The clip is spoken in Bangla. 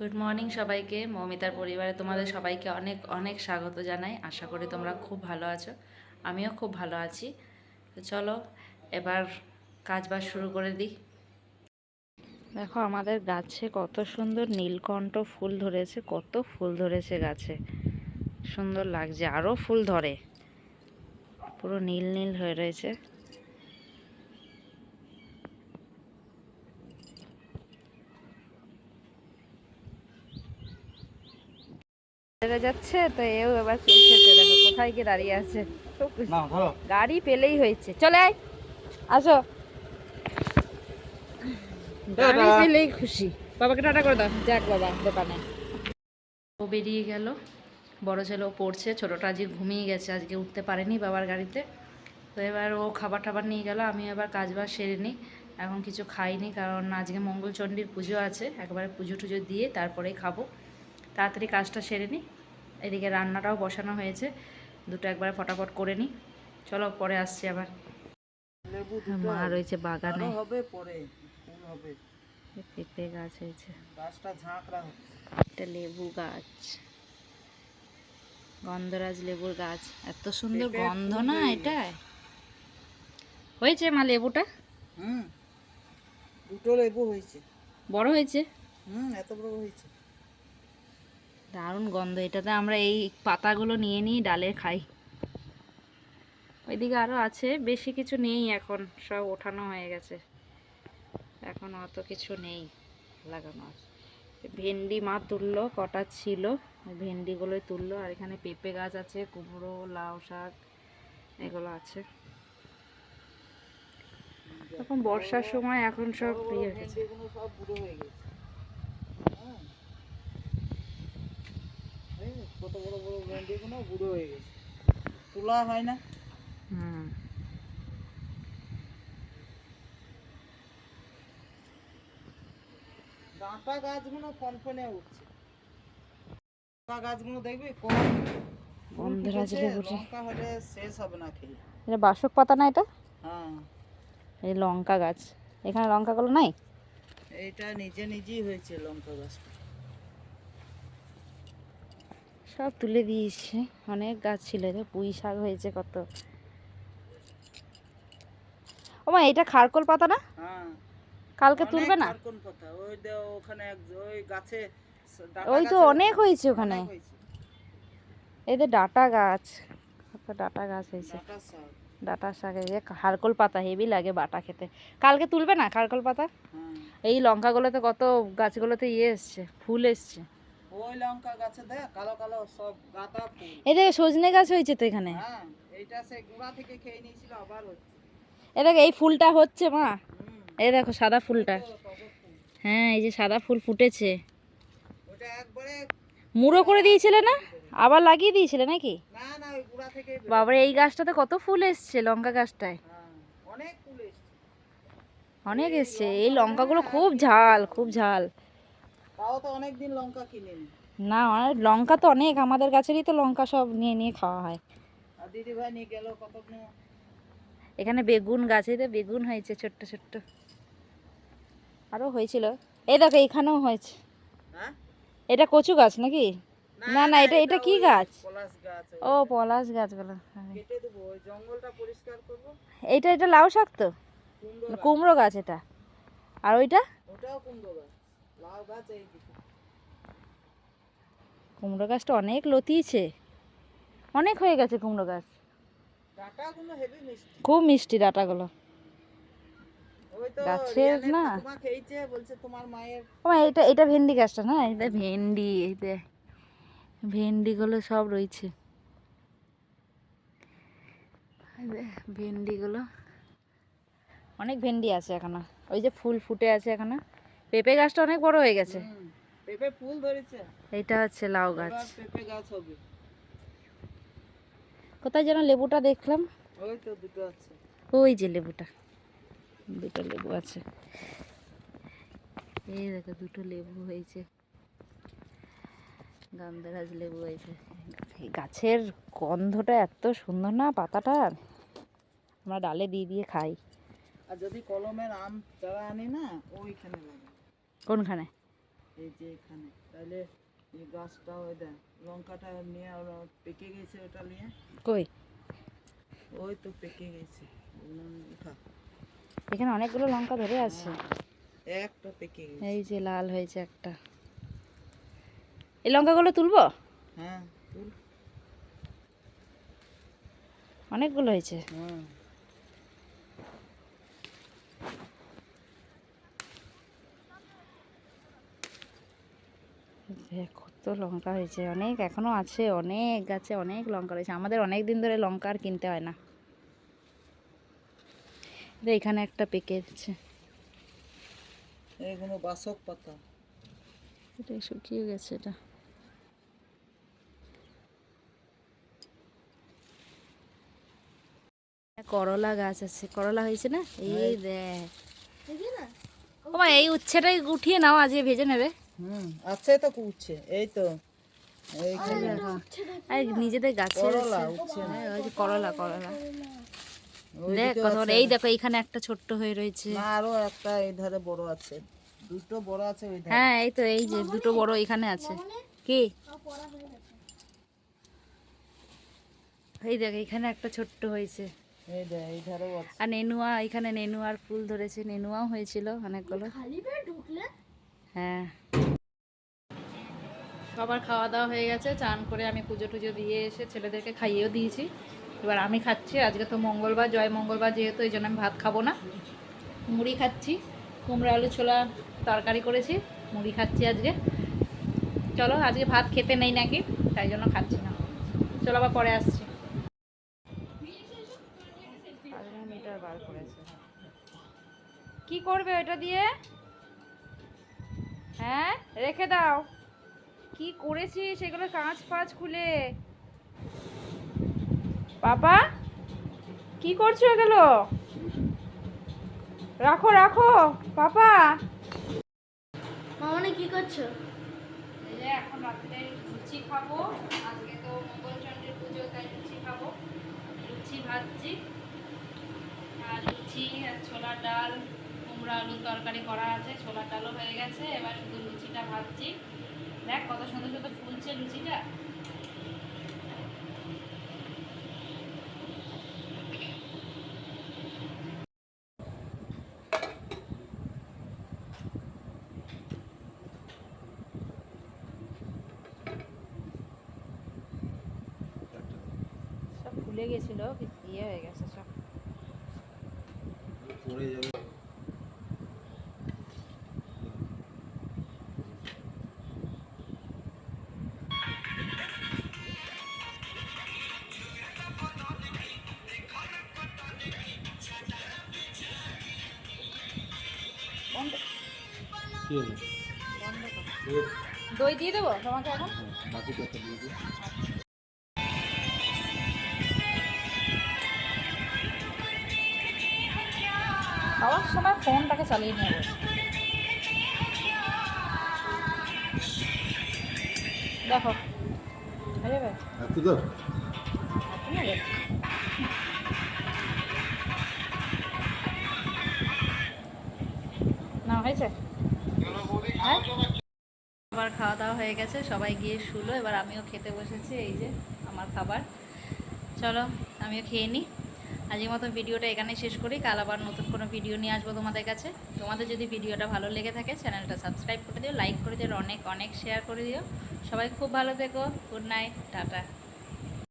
গুড মর্নিং সবাইকে, মৌমিতার পরিবারে তোমাদের সবাইকে অনেক অনেক স্বাগত জানাই। আশা করি তোমরা খুব ভালো আছো। আমিও খুব ভালো আছি। তো চলো, এবার কাজ বাজ শুরু করে দিই। দেখো, আমাদের গাছে কত সুন্দর নীলকণ্ঠ ফুল ধরেছে, কত ফুল ধরেছে গাছে। সুন্দর লাগছে আরও ফুল ধরে। পুরো নীল নীল হয়ে রয়েছে। চলে যাচ্ছে তো এও এবার চলছে দেখো কোথায় গিয়ে দাঁড়িয়ে আছে। গাড়ি পেলেই হয়েছে। চলে আয় আসো। গাড়ি পেলেই খুশি। বাবাকে টাটা করে দাও। যাক বাবা দোকানে। ও বেরিয়ে গেল। বড় ছেলে ও পড়ছে ছোটোটা আজকে ঘুমিয়ে গেছে আজকে উঠতে পারেনি বাবার গাড়িতে। তো এবার ও খাবার টাবার নিয়ে গেল আমি এবার কাজ বাজ সেরে নিই। এখন কিছু খাইনি কারণ আজকে মঙ্গলচণ্ডীর পুজো আছে। একবারে পুজো টুজো দিয়ে তারপরেই খাব। তাড়াতাড়ি কাজটা সেরে নিই। এদিকে রান্নাটাও বসানো হয়েছে। দুটো একবার ফটাফট করে নিই। চলো পরে আসছি আবার। মা রয়েছে বাগানে। হবে পরে ফুল হবে। পেঁপে গাছ হয়েছে। গাছটা ঝাঁকড়া লেবু গাছ। গন্ধরাজ লেবুর গাছ। এত সুন্দর গন্ধ না এটা? হয়েছে মা লেবুটা? হুম দুটো লেবু হয়েছে। বড় হয়েছে? হুম এত বড় হয়েছে। দারুণ গন্ধ। এটাতে আমরা এই পাতাগুলো নিয়ে নিই, ডালে খাই। ওইদিকে আরও আছে, বেশি কিছু নেই এখন, সব ওঠানো হয়ে গেছে। এখন অত কিছু নেই লাগানো আছে। ভেন্ডি মা তুললো, কটা ছিল ভেন্ডিগুলোই তুললো। আর এখানে পেঁপে গাছ আছে, কুমড়ো, লাউ শাক, এগুলো আছে। এখন বর্ষার সময় এখন সব ইয়ে হয়ে গেছে ভেন্ডিগুলো সব বুড়ো হয়ে গেছে হ্যাঁ। এই কত বড় বড় বুড়ো হয়ে গেছে। তোলা হয় না। হুম। ডাঁটা গাছগুলো ফনফনে উঠছে। ডাঁটা গাছগুলো দেখবি কম ফুল গন্ধরাজ ফুটেছে, লেবুটা। লঙ্কা হলে শেষ হবে না খেয়ে। এটা বাসক পাতা না এটা? হ্যাঁ। এই লঙ্কা গাছ। এখানে লঙ্কাগুলো নাই? এইটা নিজে নিজেই হয়েছে লঙ্কা গাছটা। সব তুলে দিয়েছে। অনেক গাছ ছিল এটা পুঁই শাক হয়েছে কত। ও মা এটা খারকোল পাতা না? হ্যাঁ। কালকে তুলবে না? ওই দে ওখানে এক ওই গাছে ওই তো অনেক হয়েছে ওখানে। এই যে ডাটা গাছ কত ডাটা গাছ হয়েছে। ডাঁটা শাক। ডাটা শাক এই যে খারকোল পাতা হেভি লাগে বাটা খেতে। কালকে তুলবে না খারকোল পাতা? হ্যাঁ। এই লঙ্কাগুলোতে কত গাছগুলোতে ইয়ে এসছে ফুল এসছে। ওই লঙ্কা গাছে দেখ কালো কালো সব গাঁদা ফুল। এই যে সজনে গাছ হয়েছে তো এখানে। হ্যাঁ এইটা সে গুঁড়া থেকে খেয়ে নিয়েছিল আবার হচ্ছে। এ দেখো এই ফুলটা হচ্ছে মা। এই দেখো সাদা ফুলটা। হ্যাঁ এই যে সাদা ফুল ফুটেছে। ওটা একবারে মুড়ো করে দিয়েছিলে না? আবার লাগিয়ে দিয়েছিলে নাকি? না না ওই গুঁড়া থেকে বাবারে এই গাছটাতে কত ফুল এসছে লঙ্কা গাছটায়? হ্যাঁ অনেক ফুল এসছে। অনেক এসছে। এই লঙ্কাগুলো খুব ঝাল খুব ঝাল। তাও তো অনেক দিন লঙ্কা কিনে না অনেক লঙ্কা তো অনেক আমাদের গাছেরই তো লঙ্কা সব নিয়ে নিয়ে খাওয়া হয়। দিদি ভাই নিয়ে গেল কত এখানে বেগুন গাছে তো বেগুন হয়েছে ছোট্ট ছোট্ট। আরও হয়েছিল। এই দেখো এখানেও হয়েছে। হ্যাঁ? এটা কচু গাছ নাকি? না না এটা এটা কি গাছ। ও পলাশ গাছগুলো হ্যাঁ। এইটা এটা লাউ শাক তো? কুমড়ো গাছ। কুমড়ো গাছ এটা। আর ওইটা? ওটাও কুমড়ো গাছ। লাউ গাছ এই কুমড়ো গাছটা অনেক লতিয়েছে। অনেক হয়ে গেছে কুমড়ো গাছ। ডাঁটাগুলো হেভি মিষ্টি। খুব মিষ্টি ডাটাগুলো। গাছের না। বলছে তোমার মায়ের। ও এটা এটা ভেন্ডি গাছটা না? এটা ভেন্ডি এই দে ভেন্ডিগুলো সব রয়েছে। ভেন্ডিগুলো। অনেক ভেন্ডি আছে এখনও। ওই যে ফুল ফুটে আছে এখনও। পেঁপে গাছটা অনেক বড় হয়ে গেছে। পেঁপে ফুল ধরেছে। এইটা হচ্ছে লাউ গাছ। পেঁপে গাছ হবে। কোথায় যেন লেবুটা দেখলাম? ওই তো দুটো আছে। ওই যে লেবুটা। দুটো লেবু আছে। এই দেখো দুটো লেবু হয়েছে। গন্ধরাজ লেবু হয়েছে। গাছের গন্ধটা এত সুন্দর না পাতাটা? আমরা ডালে দিয়ে দিয়ে খাই। আর যদি কলমের আম চারা আনি না ওইখানে লাগে। কোনখানে? এই যে এখানে। তাহলে এই গাছটা ওই দেখ লঙ্কাটা নিয়ে ওরা পেকে গেছে ওটা নিয়ে। কই? ওই তো পেকে গেছে। উঠা। এখানে অনেকগুলো লঙ্কা ধরে আছে। একটা পেকে গেছে। এই যে লাল হয়েছে একটা। এই লঙ্কাগুলো তুলবো? হ্যাঁ তুল। অনেকগুলো হয়েছে। হ্যাঁ। দেখ কত লঙ্কা হয়েছে অনেক এখনও আছে অনেক গাছে অনেক লঙ্কা রয়েছে। আমাদের অনেক দিন ধরে লঙ্কা আর কিনতে হয় না। এখানে একটা পেকেছে এগুলো বাসক পাতা। এটা শুকিয়ে গেছে এটা। করলা গাছ আছে। করলা হয়েছে না? এই দেখ। ওমা এই উচ্ছেটাই উঠিয়ে নাও আজকে ভেজে নেবে। হুম আছে তো উঠছে এই তো। এইখানে আর নিজেদের গাছে করলা হ্যাঁ, করলা দেখ এই দেখো এইখানে একটা ছোট্ট হয়ে রয়েছে। আরও একটা এই ধারে বড় আছে। দুটো বড় আছে ওই ধারে হ্যাঁ এই তো এই যে দুটো বড় এখানে আছে। কি? এই দেখ এখানে একটা ছোট্ট হয়েছে। এই দেখ এই ধারেও আছে। আর নেনুয়া এখানে নেনুয়ার ফুল ধরেছে। নেনুয়াও হয়েছিল অনেকগুলো। হ্যাঁ। সবার খাওয়া দাওয়া হয়ে গেছে চান করে আমি পুজো টুজো দিয়ে এসে ছেলেদেরকে খাইয়েও দিয়েছি। এবার আমি খাচ্ছি আজকে তো মঙ্গলবার জয় মঙ্গলবার যেহেতু এই জন্য আমি ভাত খাব না। মুড়ি খাচ্ছি কুমড়ো আলু ছোলা তরকারি করেছি মুড়ি খাচ্ছি আজকে। চলো আজকে ভাত খেতে নেই নাকি তাই জন্য খাচ্ছি না। চলো আবার পরে আসছি। মিটার বার করেছে। কি করবে ওটা দিয়ে? হ্যাঁ রেখে দাও। কি করেছি সেগুলো কাঁচ ফাঁচ খুলে। বাবা কি করছ এগুলো? রাখো রাখো। পাপা। মামনি কি করছ? এখন রাত্রে লুচি খাব। আজকে তো মঙ্গলচন্দ্রের পুজো তাই লুচি খাব। লুচি ভাজছি। আর লুচি আর ছোলার ডাল। কুমড়ো আলুর তরকারি করা আছে ছোলার ডালও হয়ে গেছে এবার শুধু লুচিটা ভাজছি। দেখ কত সুন্দর সুন্দর ফুলছে লুচিটা। সব ফুলে গেছিল ইয়ে হয়ে গেছে সব। বন্ধ কি হলো? দই দিয়ে দেবো তোমাকে এখন? বাকি দিয়ে দিই খাওয়ার সময় ফোনটাকে চালিয়ে নিয়ে দেখো হয়ে যাবে? না হয়েছে? হ্যাঁ? খাবার খাওয়া দাওয়া হয়ে গেছে, সবাই গিয়ে শুলো। এবার আমিও খেতে বসেছি, এই যে আমার খাবার। চলো, আমিও খেয়ে নিই আজকের মতো ভিডিওটা এখানেই শেষ করি। কাল আবার নতুন কোনো ভিডিও নিয়ে আসব তোমাদের কাছে। তোমাদের যদি ভিডিওটা ভালো লেগে থাকে, চ্যানেলটা সাবস্ক্রাইব করে দিও, লাইক করে দিও অনেক অনেক শেয়ার করে দিও। সবাই খুব ভালো থেকো। Good night, tata.